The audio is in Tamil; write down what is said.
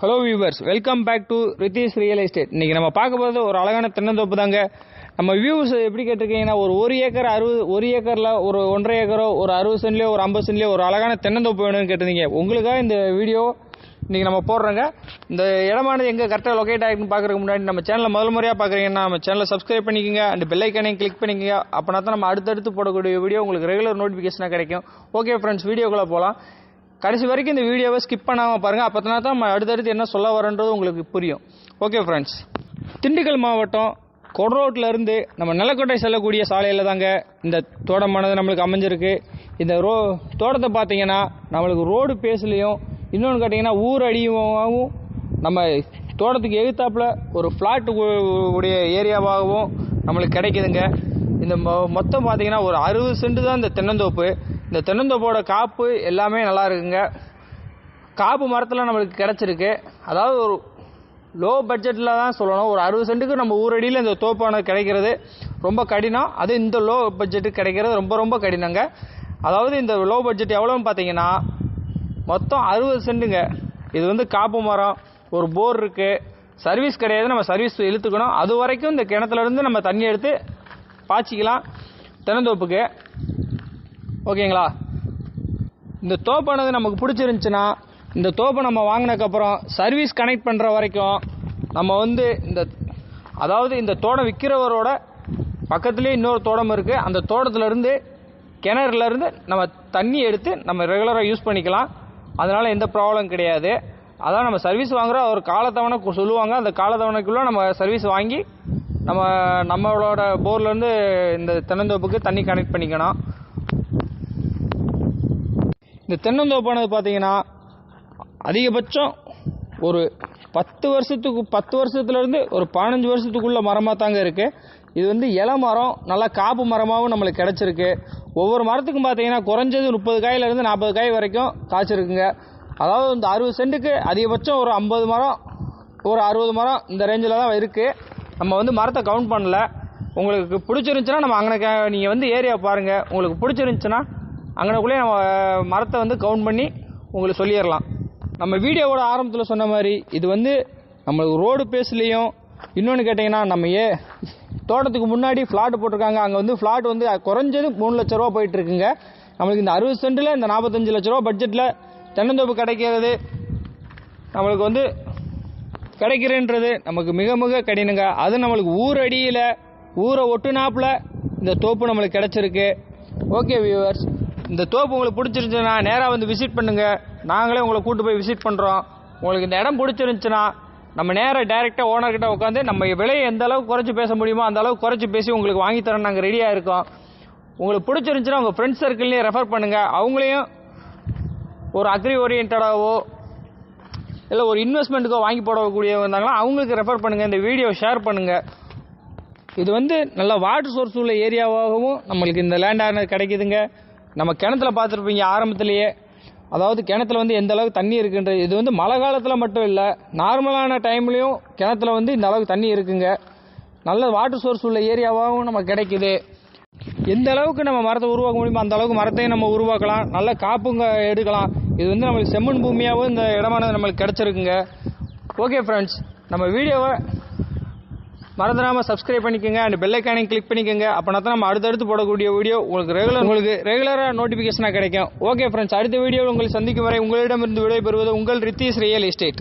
Hello viewers welcome back to Ritheesh real estate இன்னைக்கு நம்ம பார்க்க போகிறது ஒரு அழகான தென்னந்தோப்பு தாங்க. நம்ம வியூஸ் எப்படி கேட்டிருக்கீங்கன்னா ஒரு ஒரு ஏக்கர் அறுபது ஒரு ஏக்கரில் ஒரு ஒன்றரை ஏக்கரோ ஒரு அறுபது சென்ட்லேயோ ஒரு ஐம்பது சென்ட்லேயோ ஒரு அழகான தென்னந்தோப்பு வேணும்னு கேட்டிருந்தீங்க. உங்களுக்காக இந்த வீடியோ இன்றைக்கி நம்ம போடுறோங்க. இந்த இடமானது எங்கே கரெக்டாக லொக்கேட் ஆகிருக்குன்னு பார்க்குறதுக்கு முன்னாடி நம்ம சேனலை முதல் முறையாக பார்க்குறீங்கன்னா நம்ம சேனலை சப்ஸ்கிரைப் பண்ணிக்கோங்க. அண்ட் பெல்லைக்கனையும் கிளிக் பண்ணிக்கோங்க. அப்படின்னா தான் நம்ம அடுத்தடுத்து போடக்கூடிய வீடியோ உங்களுக்கு ரெகுலர் நோட்டிஃபிகேஷனாக கிடைக்கும். ஓகே ஃப்ரெண்ட்ஸ் வீடியோக்குள்ளே போகலாம் கடைசி வரைக்கும் இந்த வீடியோவை ஸ்கிப் பண்ணாமல் பாருங்கள் அப்போ தான் தான் அடுத்தடுத்து என்ன சொல்ல வரன்றது உங்களுக்கு புரியும். ஓகே ஃப்ரெண்ட்ஸ் திண்டுக்கல் மாவட்டம் கொடரோட்ல இருந்து நம்ம நிலக்கோட்டை செல்லக்கூடிய சாலையில் தாங்க இந்த தோட்டமானது நம்மளுக்கு அமைஞ்சிருக்கு. இந்த ரோ தோட்டத்தை பார்த்தீங்கன்னா நம்மளுக்கு ரோடு பேஸ்லேயும் இன்னொன்று கேட்டிங்கன்னா ஊர் அடியாகவும் நம்ம தோட்டத்துக்கு எதிர்த்தாப்புல ஒரு ஃப்ளாட்டு உடைய ஏரியாவாகவும் நம்மளுக்கு கிடைக்குதுங்க. இந்த மொ- மொத்தம் பார்த்தீங்கன்னா ஒரு அறுபது சென்ட் தான் இந்த தென்னந்தோப்பு. இந்த தென்னந்தோப்போட காப்பு எல்லாமே நல்லா இருக்குங்க. காப்பு மரத்தில் நம்மளுக்கு கிடச்சிருக்கு. அதாவது ஒரு லோ பட்ஜெட்டில் தான் சொல்லணும். ஒரு அறுபது சென்ட்டுக்கு நம்ம ஊரடியில் இந்த தோப்பானது கிடைக்கிறது ரொம்ப கடினம். அது இந்த லோ பட்ஜெட்டுக்கு கிடைக்கிறது ரொம்ப ரொம்ப கடினங்க. அதாவது இந்த லோ பட்ஜெட் எவ்வளோன்னு பார்த்தீங்கன்னா மொத்தம் அறுபது சென்ட்டுங்க. இது வந்து காப்பு மரம் ஒரு போர் இருக்குது சர்வீஸ் கிடையாது. நம்ம சர்வீஸ் இழுத்துக்கணும். அது வரைக்கும் இந்த கிணத்துலேருந்து நம்ம தண்ணி எடுத்து பாய்ச்சிக்கலாம். தென்னந்தோப்புக்கு. ஓகேங்களா? இந்த தோப்பானது நமக்கு பிடிச்சிருந்துச்சுன்னா இந்த தோப்பை நம்ம வாங்கினதுக்கப்புறம் சர்வீஸ் கனெக்ட் பண்ணுற வரைக்கும் நம்ம வந்து இந்த அதாவது இந்த தோட்டம் விற்கிறவரோட பக்கத்துலேயே இன்னொரு தோட்டம் இருக்குது அந்த தோட்டத்துலேருந்து கிணறுலேருந்து நம்ம தண்ணி எடுத்து நம்ம ரெகுலராக யூஸ் பண்ணிக்கலாம். அதனால் எந்த ப்ராப்ளம் கிடையாது. அதான் நம்ம சர்வீஸ் வாங்குறோம் ஒரு காலத்தவணை சொல்லுவாங்க. அந்த காலத்தவணைக்குள்ளே நம்ம சர்வீஸ் வாங்கி நம்ம நம்மளோட போர்லேருந்து இந்த தென்னந்தோப்புக்கு தண்ணி கனெக்ட் பண்ணிக்கணும். இந்த தென்னந்தோப்பானது பார்த்தீங்கன்னா அதிகபட்சம் ஒரு பத்து வருஷத்துக்கு பத்து வருஷத்துலேருந்து ஒரு பதினஞ்சு வருஷத்துக்குள்ள மரமாக தாங்க இருக்குது இது வந்து இலை மரம் நல்லா காப்பு மரமாகவும் நம்மளுக்கு கிடச்சிருக்கு. ஒவ்வொரு மரத்துக்கும் பார்த்தீங்கன்னா குறைஞ்சது முப்பது காயிலேருந்து நாற்பது காய் வரைக்கும் காய்ச்சிருக்குங்க. அதாவது இந்த அறுபது சென்ட்டுக்கு அதிகபட்சம் ஒரு ஐம்பது மரம் ஒரு அறுபது மரம் இந்த ரேஞ்சில் தான் இருக்குது நம்ம வந்து மரத்தை கவுண்ட் பண்ணல. உங்களுக்கு பிடிச்சிருந்துச்சுன்னா நம்ம அங்கே நீங்கள் வந்து ஏரியா பாருங்கள் உங்களுக்கு பிடிச்சிருந்துச்சுன்னா அங்கனக்குள்ளே நம்ம மரத்தை வந்து கவுண்ட் பண்ணி உங்களுக்கு சொல்லிடலாம் நம்ம வீடியோவோட ஆரம்பத்தில் சொன்ன மாதிரி இது வந்து நம்மளுக்கு ரோடு பேஸ்லேயும் இன்னொன்று கேட்டிங்கன்னா நம்ம ஏ தோட்டத்துக்கு முன்னாடி ஃப்ளாட் போட்டிருக்காங்க. அங்கே வந்து ஃப்ளாட் வந்து குறைஞ்சது மூணு லட்ச ரூபா போயிட்டு இருக்குங்க நம்மளுக்கு இந்த அறுபது சென்ட்டில் இந்த நாற்பத்தஞ்சு லட்ச ரூபா பட்ஜெட்டில் தென்னந்தோப்பு கிடைக்கிறது. நம்மளுக்கு வந்து கிடைக்கிறன்றது நமக்கு மிக மிக கடினங்க. அது நம்மளுக்கு ஊர் அடியில் ஊரை ஒட்டுனாப்பில் இந்த தோப்பு நம்மளுக்கு கிடைச்சிருக்கு. ஓகே வியூவர்ஸ் இந்த தோப்பு உங்களுக்கு பிடிச்சிருந்துச்சுன்னா நேராக வந்து விசிட் பண்ணுங்க. நாங்களே உங்களை கூட்டு போய் விசிட் பண்ணுறோம் உங்களுக்கு இந்த இடம் பிடிச்சிருந்துச்சுன்னா நம்ம நேராக டைரெக்டாக ஓனர்கிட்ட உட்காந்து நம்ம விலையை எந்த அளவுக்கு குறைச்சி பேச முடியுமோ அந்த அளவுக்கு குறைச்சி பேசி உங்களுக்கு வாங்கி தர நாங்கள் ரெடியாக இருக்கோம். உங்களுக்கு பிடிச்சிருந்துச்சுன்னா உங்கள் ஃப்ரெண்ட்ஸ் சர்க்கிள்லேயே ரெஃபர் பண்ணுங்கள் அவங்களையும் ஒரு அக்ரி ஓரியன்டாகவோ இல்லை ஒரு இன்வெஸ்ட்மெண்ட்டுக்கோ வாங்கி போடக்கூடிய வந்தாங்கன்னா அவங்களுக்கு ரெஃபர் பண்ணுங்கள் இந்த வீடியோ ஷேர் பண்ணுங்கள் இது வந்து நல்ல வாட்டர் சோர்ஸ் உள்ள ஏரியாவாகவும் நம்மளுக்கு இந்த லேண்ட் ஆனது கிடைக்குதுங்க. நம்ம கிணத்துல பார்த்துருப்பீங்க ஆரம்பத்திலேயே. அதாவது கிணத்துல வந்து எந்த அளவுக்கு தண்ணி இருக்குன்றது இது வந்து மழை காலத்தில் மட்டும் இல்லை நார்மலான டைம்லேயும் கிணத்துல வந்து இந்த அளவுக்கு தண்ணி இருக்குங்க. நல்ல வாட்டர் சோர்ஸ் உள்ள ஏரியாவாகவும் நமக்கு கிடைக்குது. எந்த அளவுக்கு நம்ம மரத்தை உருவாக்க முடியுமோ அந்த அளவுக்கு மரத்தையும் நம்ம உருவாக்கலாம். நல்ல காப்புங்க எடுக்கலாம். இது வந்து நம்மளுக்கு செம்மண் பூமியாகவும் இந்த இடமானது நம்மளுக்கு கிடச்சிருக்குங்க. ஓகே ஃப்ரெண்ட்ஸ் நம்ம வீடியோவை மறந்துடாமல் சப்ஸ்கிரைப் பண்ணிக்கோங்க அண்ட் பெல் ஐக்கானையும் கிளிக் பண்ணிக்கோங்க. அப்போனா தான் நம்ம அடுத்தடுத்து போடக்கூடிய வீடியோ உங்களுக்கு ரெகுலர் உங்களுக்கு ரெகுலராக நோட்டிஃபிகேஷனாக கிடைக்கும். ஓகே ஃப்ரெண்ட்ஸ் அடுத்த வீடியோவில் உங்களை சந்திக்கும் வரை உங்களிடமிருந்து விடைபெறுவது உங்கள் ரித்தீஸ் ரியல் எஸ்டேட்